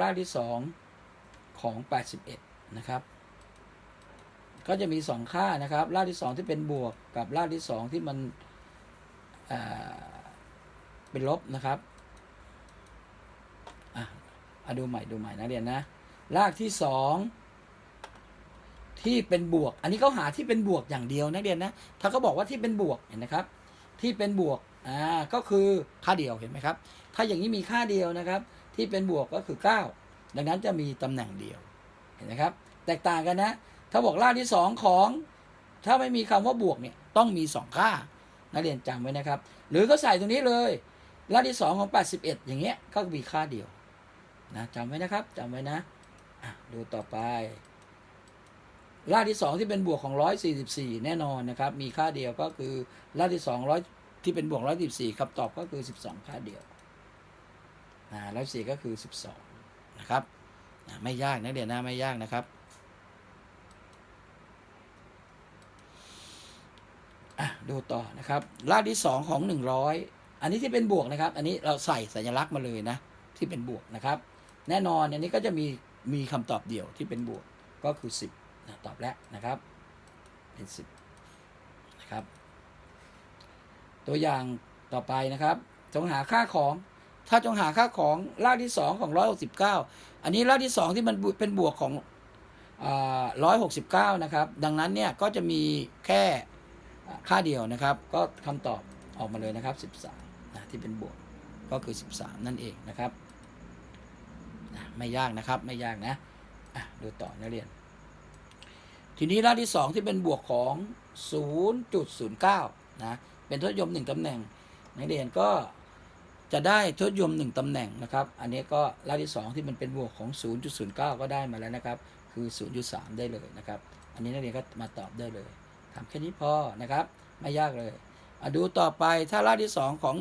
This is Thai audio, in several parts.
ราที่สองของแปดสิบเอ็ดนะครับ ก็จะมีสองค่านะครับราที่สองที่เป็นบวกกับราที่สองที่มันเป็นลบนะครับอะอะดูใหม่ดูใหม่นะเรียนนะรากที่สองที่เป็นบวก อันนี้เขาหาที่เป็นบวกอย่างเดียวนักเรียนนะ ถ้าเขาบอกว่าที่เป็นบวกเห็นนะครับ ที่เป็นบวก อ่า ก็คือค่าเดียวเห็นไหมครับ ถ้าอย่างนี้มีค่าเดียวนะครับ ที่เป็นบวกก็คือ 9 ดังนั้นจะมีตำแหน่งเดียวเห็นไหมครับ แตกต่างกันนะ ถ้าบอกรากที่สองของ ถ้าไม่มีคำว่าบวกเนี่ยต้องมีสองค่า นักเรียนจำไว้นะครับ หรือก็ใส่ตรงนี้เลยรากที่สองของ 81 อย่างเงี้ยก็มีค่าเดียวนะจำไว้นะครับจำไว้นะดูต่อไปรากที่สองที่เป็นบวกของ 144 แน่นอนนะครับ มีค่าเดียวก็คือรากที่สองร้อยที่เป็นบวก 114คำตอบก็คือ 12 ค่าเดียว อ่า114ก็คือ12นะครับอ่าไม่ยากนะเดี๋ยวนะไม่ยากนะครับดูต่อนะครับรากที่สองของ 100 อันนี้ที่เป็นบวกนะครับ อันนี้เราใส่สัญลักษณ์มาเลยนะ ที่เป็นบวกนะครับ แน่นอนอันนี้ก็จะมีมีคำตอบเดียวที่เป็นบวกก็คือ 10นะตอบแล้วนะครับ เป็น 10นะครับ ตัวอย่างต่อไปนะครับจงหาค่าของ ถ้าจงหาค่าของรากที่2ของ169อันนี้รากที่2ที่มันเป็นบวกของร้อยหกสิบเก้านะครับ ดังนั้นเนี่ยก็จะมีแค่ค่าเดียวนะครับ ก็คำตอบออกมาเลยนะครับ13นะที่เป็นบวกก็คือ13นั่นเองนะครับไม่ยากนะครับไม่ยากนะดูต่อนักเรียน ทีนี้รากที่2ที่เป็นบวกของ 0.09นะเป็นทศนิยม1ตำแหน่งนักเรียนก็ จะได้ทศนิยม 1 ตำแหน่งนะครับ อันนี้ก็รากที่ 2 ที่มันเป็นบวกของ 0.09 ก็ได้มาแล้วนะครับ คือ 0.3 ได้เลยนะครับ อันนี้นักเรียนก็มาตอบได้เลยทำแค่นี้พอนะครับ ไม่ยากเลยดูต่อไปถ้ารากที่ 2 ของ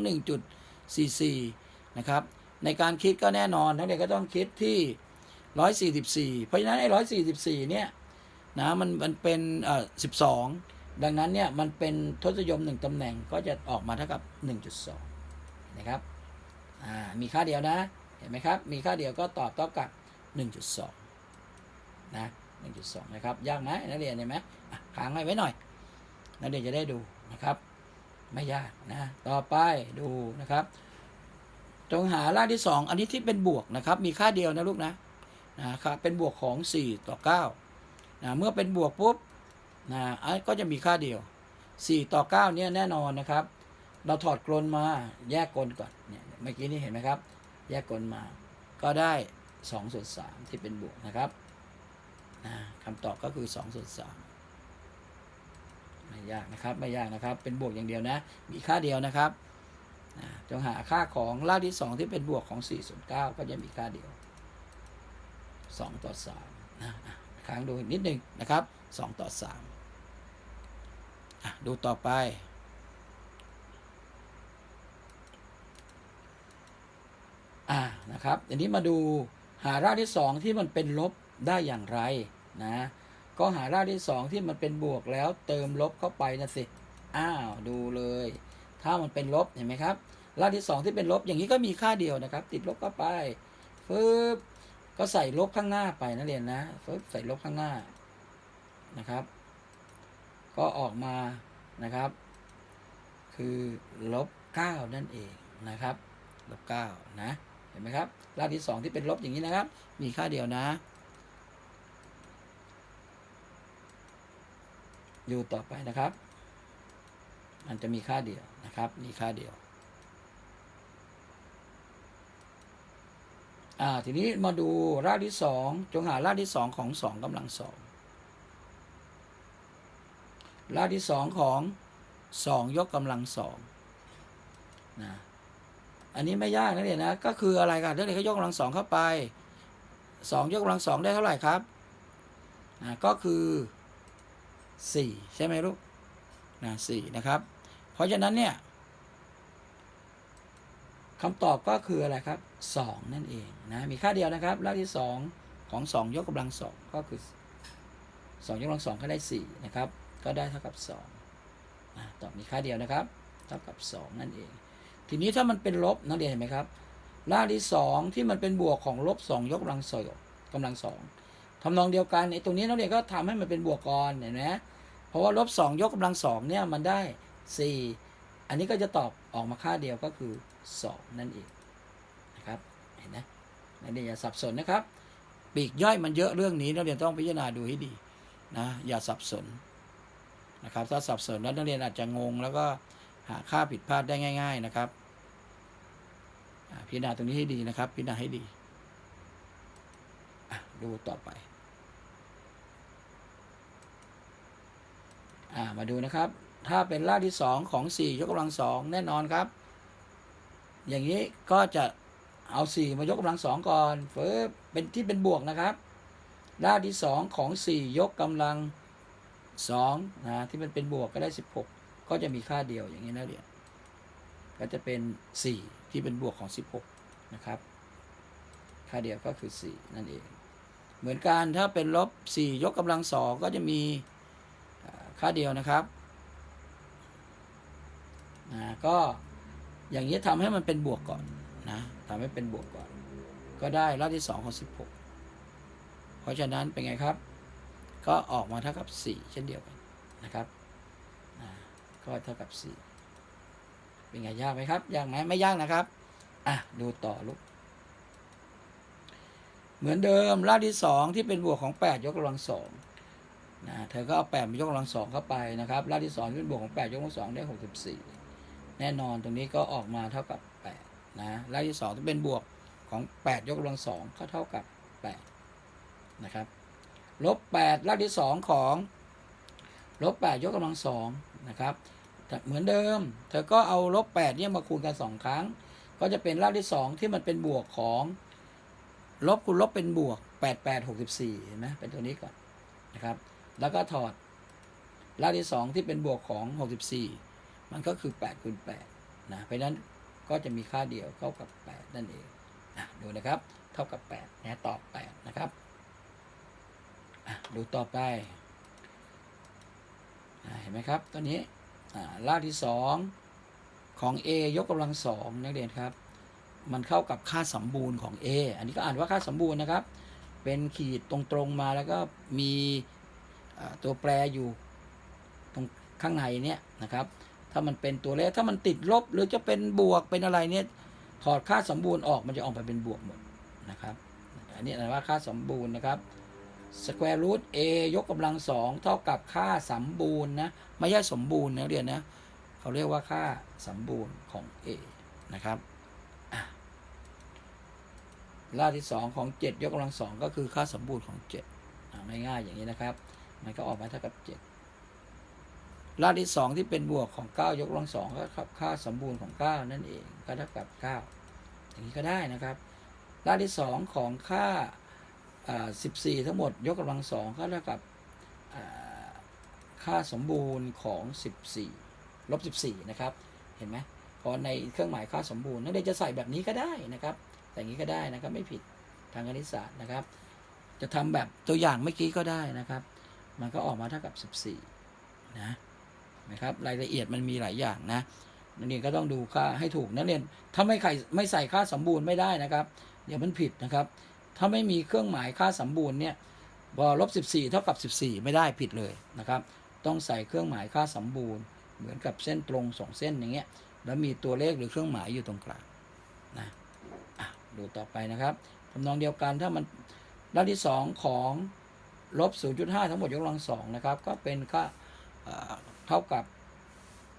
1.44 นะครับ ในการคิดก็แน่นอนนักเรียนก็ต้องคิดที่ 144 เพราะฉะนั้นไอ้144 เนี่ยนะมันมันเป็นเอ่อสิบสองดังนั้นเนี่ยมันเป็นทศยมหนึ่งตำแหน่งก็จะออกมาเท่ากับหนึ่งจุดสองนะครับ มีค่าเดียวนะ เห็นไหมครับ มีค่าเดียวก็ตอบเท่ากับหนึ่งจุดสองนะหนึ่งจุดสองนะครับ ยากไหมนักเรียนเห็นไหมค้างไว้ไว้หน่อย นักเรียนจะได้ดูนะครับ ไม่ยากนะ ต่อไปดูนะครับจงหารากที่สองอันนี้ที่เป็นบวกนะครับ มีค่าเดียวนะลูกนะ นะครับ เป็นบวกของสี่ต่อเก้านะ เมื่อเป็นบวกปุ๊บนะก็จะมีค่าเดียว 4 ต่อ9เนี่ยแน่นอนนะครับ เราถอดกลนมาแยกกลนก่อนเนี่ย เมื่อกี้นี้เห็นไหมครับ แยกกลมา ก็ได้2ส่วน3ที่เป็นบวกนะครับนะคำตอบก็คือ2ส่วน3ไม่ยากนะครับ ไม่ยากนะครับ เป็นบวกอย่างเดียวนะ มีค่าเดียวนะครับนะจงหาค่าของรากที่ 2 ที่เป็นบวกของ4ส่วน9ก็จะมีค่าเดียว 2 ต่อ3นะค้างดูนิดหนึ่งนะครับ 2 ต่อ3อดูต่อไป อ่านะครับอันนี้มาดูหารากที่ 2 ที่มันเป็นลบได้อย่างไรนะก็หารากที่ 2 ที่มันเป็นบวกแล้วเติมลบเข้าไปนะสิอ้าวดูเลย ถ้ามันเป็นลบเห็นไหมครับรากที่ 2 ที่เป็นลบอย่างนี้ก็มีค่าเดียวนะครับ ติดลบเข้าไปฟึบก็ใส่ลบข้างหน้าไปนะเรียนนะปึ๊บใส่ลบข้างหน้านะครับ ก็ออกมานะครับ คือลบเก้านั่นเองนะครับลบเก้านะ เห็นไหมครับรากที่สองที่เป็นลบอย่างนี้นะครับ มีค่าเดียวนะ อยู่ต่อไปนะครับ มันจะมีค่าเดียวนะครับ มีค่าเดียวอ่าทีนี้มาดูรากที่สองจงหารากที่สองของสองกำลังสองรากที่สองของสองยกกำลังสองนะ อันนี้ไม่ยากนะเด็กนะ ก็คืออะไรกันเด็กเขายกกำลังสองเข้าไปสองยกกำลังสองได้เท่าไหร่ครับอ่าก็คือสี่ใช่ไหมลูกนะสี่นะครับ เพราะฉะนั้นเนี่ยคำตอบก็คืออะไรครับ2นั่นเองนะมีค่าเดียวนะครับรากที่2ของ2ยกกำลัง2ก็คือ2ยกกำลัง2ก็ได้4นะครับ ก็ได้เท่ากับ2นะตอบมีค่าเดียวนะครับ เท่ากับ2นั่นเอง ทีนี้ถ้ามันเป็นลบนักเรียนเห็นไหมครับรากที่สองที่มันเป็นบวกของลบสองยกกำลังสองกำลังสองทำนองเดียวกันในตรงนี้นักเรียนก็ทำให้มันเป็นบวกก่อนเห็นไหมเพราะว่าลบสองยกกำลังสองเนี่ยมันได้สี่อันนี้ก็จะตอบออกมาค่าเดียวก็คือสองนั่นเองนะครับเห็นไหมนักเรียนอย่าสับสนนะครับ ปีกย่อยมันเยอะเรื่องนี้นักเรียนต้องพิจารณาดูให้ดีนะอย่าสับสนนะครับถ้าสับสนแล้วนักเรียนอาจจะงงแล้วก็หาค่าผิดพลาดได้ง่าย ๆ นะครับ พิจารณาตรงนี้ให้ดีนะครับ พิจารณาให้ดีดูต่อไปอามาดูนะครับ ถ้าเป็นรากที่สองของสี่ยกกำลังสองแน่นอนครับ อย่างนี้ก็จะเอาสี่มายกกำลังสองก่อนเฟิบเป็นที่เป็นบวกนะครับรากที่สองของสี่ยกกำลังสองนะที่มันเป็นบวกก็ได้สิบหกก็จะมีค่าเดียวอย่างนี้นะเรียนก็จะเป็นสี่ ที่เป็นบวกของสิบหกนะครับ ค่าเดียวก็คือสี่นั่นเอง เหมือนกันถ้าเป็นลบสี่ยกกำลังสองก็จะมีค่าเดียวนะครับนะก็อย่างนี้ทำให้มันเป็นบวกก่อนนะทำให้เป็นบวกก่อน ก็ได้รากที่สองของสิบหกเพราะฉะนั้นเป็นไงครับ ก็ออกมาเท่ากับสี่เช่นเดียวกันนะครับอ่าก็เท่ากับสี่ เป็นไงยากไหมครับ ยากไหมไม่ยากนะครับ อะ ดูต่อลูก เหมือนเดิมรากที่สองที่เป็นบวกของแปดยกกำลังสองนะเธอก็เอาแปดมายกกำลังสองเข้าไปนะครับรากที่สองที่เป็นบวกของแปดยกกำลังสองได้หกสิบสี่แน่นอนตรงนี้ก็ออกมาเท่ากับแปดนะรากที่สองที่เป็นบวกของแปดยกกำลังสองก็เท่ากับแปดนะครับลบแปดรากที่สองของลบแปดยกกำลังสองนะครับ เหมือนเดิม เธอก็เอาลบแปดเนี่ยมาคูณกันสองครั้ง ก็จะเป็นรากที่สองที่มันเป็นบวกของลบคูณลบเป็นบวก8 8 64เห็นไหมเป็นตัวนี้ก่อนนะครับ แล้วก็ถอดรากที่2ที่เป็นบวกของ64มันก็คือ8คูณ8นะ เพราะนั้นก็จะมีค่าเดียวเท่ากับ8นั่นเองอะดูนะครับ เท่ากับ8นะตอบ8นะครับดูต่อไปอเห็นไหมครับตัวนี้ รากที่2ของ a ยกกำลังสองนักเรียนครับ มันเข้ากับค่าสมบูรณ์ของ A อันนี้ก็อ่านว่าค่าสมบูรณ์นะครับ เป็นขีดตรงๆมาแล้วก็มีตัวแปรอยู่ตรงข้างในเนี่ยนะครับ ถ้ามันเป็นตัวเลขถ้ามันติดลบหรือจะเป็นบวกเป็นอะไรเนี่ยถอดค่าสมบูรณ์ออกมันจะออกมาเป็นบวกหมดนะครับ อันนี้อ่านว่าค่าสมบูรณ์นะครับ square root a ยกกำลังสองเท่ากับค่าสมบูรณ์นะ ไม่ใช่สมบูรณ์นะเรียนนะ เขาเรียกว่าค่าสมบูรณ์ของ a นะครับรากที่สองของเจ็ดยกกำลังสองก็คือค่าสมบูรณ์ของเจ็ดไม่ง่ายอย่างนี้นะครับ มันก็ออกมาเท่ากับเจ็ดรากที่สองที่เป็นบวกของเก้ายกกำลังสองก็ครับค่าสมบูรณ์ของเก้านั่นเองก็เท่ากับเก้าอย่างนี้ก็ได้นะครับ รากที่สองของค่า สิบสี่ทั้งหมดยกกำลังสองก็เท่ากับค่าสมบูรณ์ของสิบสี่ลบสิบสี่นะครับ เห็นไหมพอในเครื่องหมายค่าสมบูรณ์นักเรียนจะใส่แบบนี้ก็ได้นะครับแต่อย่างนี้ก็ได้นะครับไม่ผิดทางคณิตศาสตร์นะครับ จะทำแบบตัวอย่างเมื่อกี้ก็ได้นะครับ มันก็ออกมาเท่ากับ 14 นะนะครับรายละเอียดมันมีหลายอย่างนะนักเรียนก็ต้องดูค่าให้ถูกนักเรียนถ้าไม่ใครไม่ใส่ค่าสมบูรณ์ไม่ได้นะครับ เดี๋ยวมันผิดนะครับ ถ้าไม่มีเครื่องหมายค่าสมบูรณ์เนี่ยพอลบ14 เท่ากับ 14 ไม่ได้ผิดเลยนะครับ ต้องใส่เครื่องหมายค่าสมบูรณ์ เหมือนกับเส้นตรงสองเส้นอย่างเงี้ย แล้วมีตัวเลขหรือเครื่องหมายอยู่ตรงกลางนะะดูต่อไปนะครับทำนองเดียวกันถ้ามันด้านที่สองของลบ 0.5 ทั้งหมดยกกำลังสองนะครับ ก็เป็นค่าเท่ากับ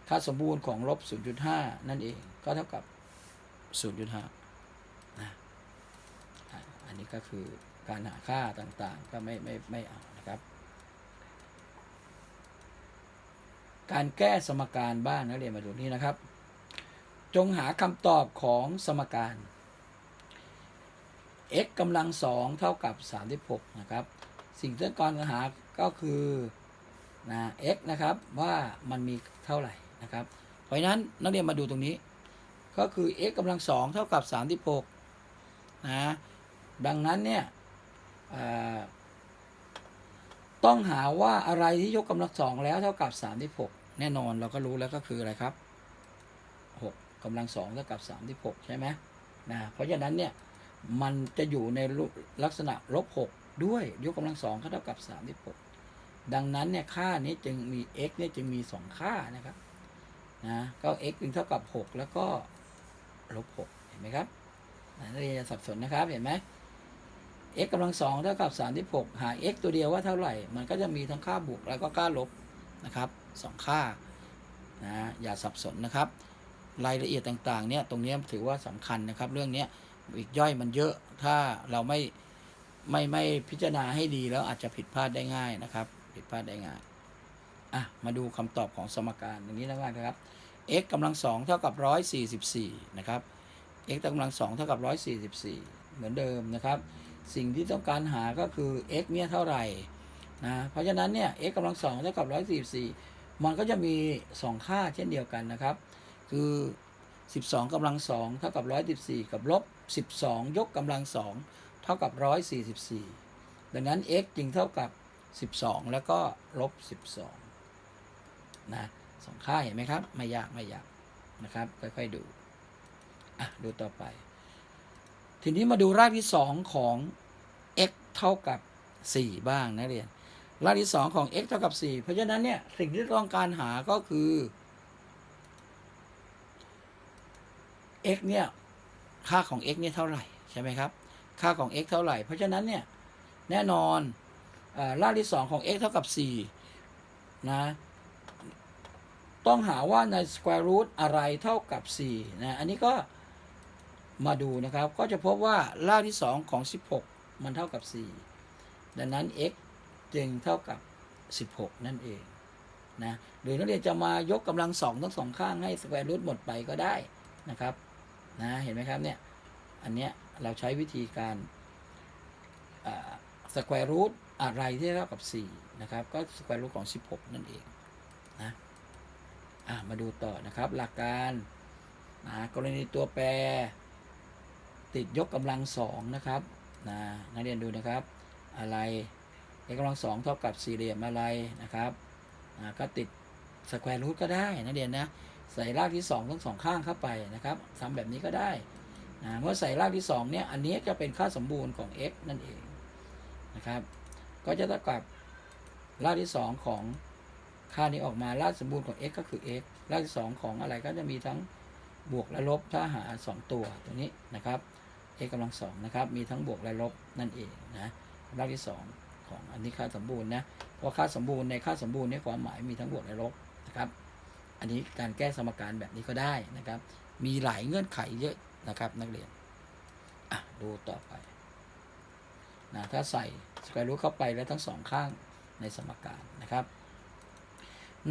ค่าสมบูรณ์ของลบ 0.5 นั่นเอง ก็เท่ากับ 0.5นะอะอั นนี้ก็คือการหาค่าต่างๆ ก็ไม่ไม่ไม่เอานะครับ การแก้สมการบ้างนักเรียนมาดูนี่นะครับ จงหาคำตอบของสมการ x กำลังสองเท่ากับ 36 นะครับ สิ่งที่ต้องการหาก็คือนะ x นะครับว่ามันมีเท่าไหร่นะครับ เพราะฉะนั้นนักเรียนมาดูตรงนี้ ก็คือ x กำลังสองเท่ากับ 36นะ ดังนั้นเนี่ยต้องหาว่าอะไรที่ยกกำลังสองแล้วเท่ากับ36แน่นอนเราก็รู้แล้วก็คืออะไรครับ6กำลังสองเท่ากับ36ใช่ไหมนะเพราะฉะนั้นเนี่ยมันจะอยู่ในลักษณะลบหกด้วยยกกำลังสองเท่ากับสามสิบหกดังนั้นเนี่ยค่านี้จึงมี x เนี่ยจึงมีสองค่านะครับนะก็ x จึงเท่ากับหกแล้วก็ลบหกเห็นไหมครับนักเรียนอย่าสับสนนะครับเห็นไหม x กำลังสองเท่ากับสามสิบหกหา x ตัวเดียวว่าเท่าไหร่ มันก็จะมีทั้งค่าบวกแล้วก็ค่าลบนะครับสองค่านะอย่าสับสนนะครับ รายละเอียดต่างๆเนี่ยตรงเนี้ยถือว่าสำคัญนะครับ เรื่องเนี้ยอีกย่อยมันเยอะถ้าเราไม่ไม่ไม่พิจารณาให้ดีแล้วอาจจะผิดพลาดได้ง่ายนะครับ ผิดพลาดได้ง่ายอะมาดูคำตอบของสมการอย่างนี้แล้วกันะครับ x กำลังสองเท่ากับร้อยสี่สิบสี่นะครับ x กำลังสองเท่ากับร้อยสี่สิบสี่เหมือนเดิมนะครับ สิ่งที่ต้องการหาก็คือ x เนี่ยเท่าไหร่นะเพราะฉะนั้นเนี่ย x กำลังสองเท่ากับร้อยสี่สี่มันก็จะมีสองค่าเช่นเดียวกันนะครับ คือ 12กำลังสองเท่ากับ 114 กับลบ 12 ยกกำลังสองเท่ากับ 144 ดังนั้น x จึงเท่ากับ 12 แล้วก็ลบ 12 นะสองค่าเห็นไหมครับ ไม่ยากไม่ยากนะครับ ค่อยๆดู อะ ดูต่อไป ทีนี้มาดูรากที่2ของ x เท่ากับ 4 บ้างนะเรียน รากที่2ของ x เท่ากับ 4 เพราะฉะนั้นเนี่ยสิ่งที่ต้องการหาก็คือ x เนี่ยค่าของ x เนี่ยเท่าไหร่ใช่ไหมครับ ค่าของ x เท่าไหร่ เพราะฉะนั้นเนี่ยแน่นอนรากที่2ของ x เท่ากับ 4 นะต้องหาว่าใน square root อะไรเท่ากับ 4 นะ อันนี้ก็ มาดูนะครับ ก็จะพบว่ารากที่ 2 ของ 16 มันเท่ากับ 4 ดังนั้น x จึงเท่ากับ 16 นั่นเองนะหรือนักเรียนจะมายกกำลังสองทั้งสองข้างให้ square root หมดไปก็ได้นะครับนะเห็นไหมครับเนี่ยอันเนี้ยเราใช้วิธีการสแควร์รูทอะไรที่เท่ากับ 4 นะครับ ก็สแควร์รูทของ 16 นั่นเองนะอะมาดูต่อนะครับหลักการนะกรณีตัวแปร ติดยกกำลังสองนะครับนะนักเรียนดูนะครับ อะไรยกกำลังสองเท่ากับสี่เหลี่ยมอะไรนะครับนะก็ติดสแควร์รูทก็ได้นักเรียนนะใส่รากที่2ทั้งสองข้างเข้าไปนะครับทำแบบนี้ก็ได้นะเมื่อใส่รากที่2เนี่ยอันนี้จะเป็นค่าสมบูรณ์ของ x นั่นเองนะครับ ก็จะเท่ากับรากที่ 2 ของค่านี้ออกมารากสมบูรณ์ของ x ก็คือ x รากที่ 2 ของอะไรก็จะมีทั้งบวกและลบถ้าหา 2 ตัวตัวนี้นะครับ x กำลังสองนะครับ มีทั้งบวกและลบนั่นเองนะรากที่ 2 ของอันนี้ค่าสมบูรณ์นะเพราะค่าสมบูรณ์ในค่าสมบูรณ์ในความหมายมีทั้งบวกและลบนะครับ อันนี้การแก้สมการแบบนี้ก็ได้นะครับ มีหลายเงื่อนไขเยอะนะครับ นักเรียนอะดูต่อไปนะถ้าใส่สแควร์รูทเข้าไปแล้วทั้งสองข้างในสมการนะครับ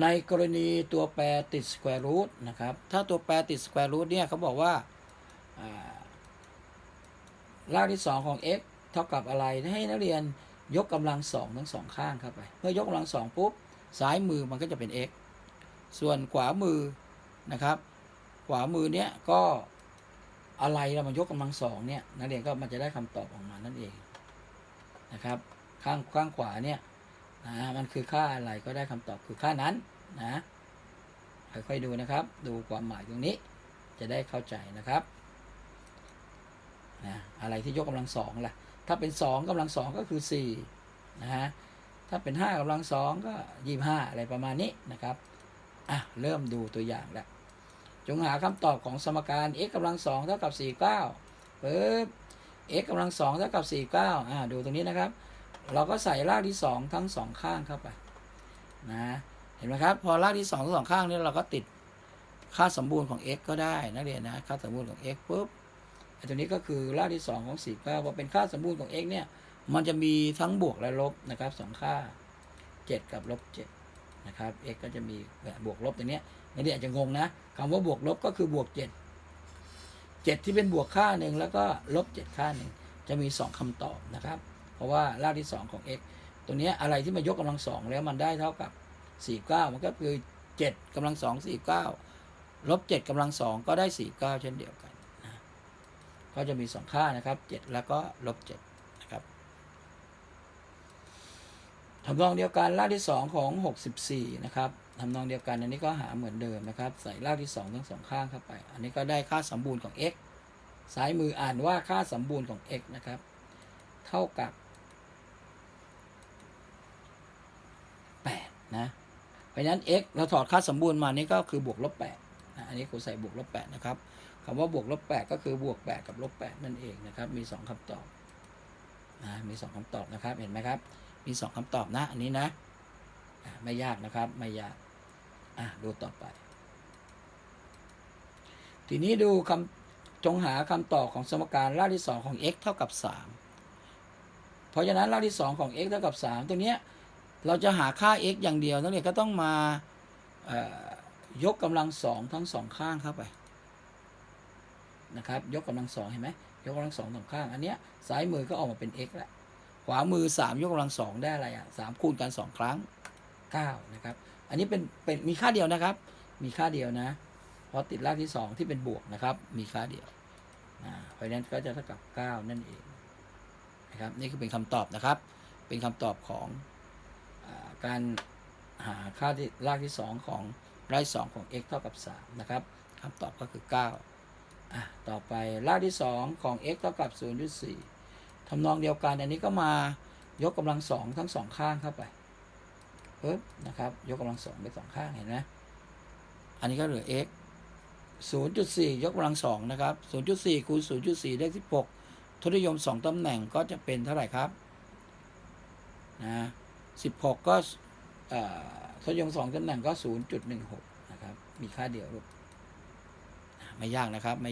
ในกรณีตัวแปรติดสแควร์รูทนะครับ ถ้าตัวแปรติดสแควร์รูทเนี่ยเขาบอกว่าอ่า รากที่ 2 ของ x เท่ากับอะไรให้นักเรียนยกกำลังสองทั้งสองข้างเข้าไปเมื่อยกกำลังสองปุ๊บซ้ายมือมันก็จะเป็น x ส่วนขวามือนะครับ ขวามือเนี้ยก็อะไรเรามายกกำลังสองเนี่ยนักเรียนก็มันจะได้คำตอบออกมานั่นเองนะครับ ข้างข้างขวาเนี่ยนะมันคือค่าอะไรก็ได้คำตอบคือค่านั้นนะค่อยๆดูนะครับ ดูความหมายตรงนี้จะได้เข้าใจนะครับ นะอะไรที่ยกกำลังสองล่ะ ถ้าเป็นสองกำลังสองก็คือสี่นะฮะ ถ้าเป็นห้ากำลังสองก็ยี่ห้าอะไรประมาณนี้นะครับ อะ เริ่มดูตัวอย่างแล้ว จงหาคำตอบของสมการ x กำลังสองเท่ากับสี่เก้าปึ๊บ x กำลังสองเท่ากับสี่เก้าอ่าดูตรงนี้นะครับ เราก็ใส่รากที่สองทั้งสองข้างเข้าไปนะ เห็นไหมครับ พอรากที่สองทั้งสองข้างนี้เราก็ติดค่าสมบูรณ์ของ x ก็ได้นักเรียนนะ ค่าสมบูรณ์ของ x ปุ๊บ ตัวนี้ก็คือรากที่สองของสี่เก้าพอเป็นค่าสมบูรณ์ของ x เนี่ย มันจะมีทั้งบวกและลบนะครับสองค่าเจ็ดกับลบเจ็ดนะครับ x ก็จะมีแบบบวกลบตรงนี้นักเรียนอาจจะงงนะคำว่าบวกลบก็คือบวก 7 7 ที่เป็นบวกค่าหนึ่งแล้วก็ลบ 7 ค่าหนึ่งจะมี 2คำตอบนะครับ เพราะว่ารากที่ 2 ของ x ตรงนี้อะไรที่มายกกำลังสองแล้วมันได้เท่ากับ 49 มันก็คือ 7กำลังสอง49ลบ7กำลังสองก็ได้ 49 เช่นเดียวกัน ก็จะมี 2 ค่านะครับ 7 แล้วก็ลบ7นะครับทำนองเดียวกันรากที่ 2 ของ 64 นะครับทำนองเดียวกันอันนี้ก็หาเหมือนเดิมนะครับ ใส่รากที่ 2 ทั้งสองข้างเข้าไป อันนี้ก็ได้ค่าสมบูรณ์ของ x ซ้ายมืออ่านว่าค่าสมบูรณ์ของ x นะครับ เท่ากับ8นะเพราะฉะนั้น x เราถอดค่าสมบูรณ์มานี่ก็คือบวกลบ8นะอันนี้ครูใส่บวกลบ8นะครับ คำว่าบวกลบ8ก็คือบวก8กับลบ8นั่นเองนะครับ มี2คำตอบนะมี2คำตอบนะครับ เห็นไหมครับ มี2คำตอบนะ อันนี้นะ ไม่ยากนะครับ ไม่ยาก อะ ดูต่อไป ทีนี้ดูคำจงหาคำตอบของสมการรากที่2ของ x เท่ากับ3เพราะฉะนั้นรากที่2ของ x เท่ากับ3ตัวเนี้ย เราจะหาค่า x อย่างเดียวนักเรียนก็ต้องมายกกำลังสองทั้งสองข้างเข้าไป นะครับ ยกกำลังสองเห็นไหมยกกำลังสองสองข้าง อันเนี้ยซ้ายมือก็ออกมาเป็น x แล้วขวามือ 3 ยกกำลังสองได้อะไรอะสามคูณกันสองครั้ง 9 นะครับ อันนี้เป็นเป็นมีค่าเดียวนะครับ มีค่าเดียวนะ เพราะติดรากที่ 2 ที่เป็นบวกนะครับ มีค่าเดียวเพราะนั้นก็จะเท่ากับ 9 นั่นเองนะครับ นี่คือเป็นคำตอบนะครับ เป็นคำตอบของอการหาค่าที่รากที่ 2 ของรากที่2ของ x เท่ากับ 3 นะครับคำตอบก็คือ 9 ต่อไปรากที่ 2 ของ x เท่ากับ 0.4ทำนองเดียวกันอันนี้ก็มายกกำลังสองทั้งสองข้างเข้าไปปึ๊บนะครับ ยกกำลังสองไปสองข้างเห็นไหมอันนี้ก็เหลือ x 0.4 ยกกำลังสองนะครับ 0.4 คูณ 0.4 ได้ 16ทศนิยม 2ตำแหน่งก็จะเป็นเท่าไหร่ครับนะ16 ก็ทศนิยม 2ตำแหน่งก็ 0.16 นะครับ มีค่าเดียวลูกไม่ยากนะครับ ไม่ยาก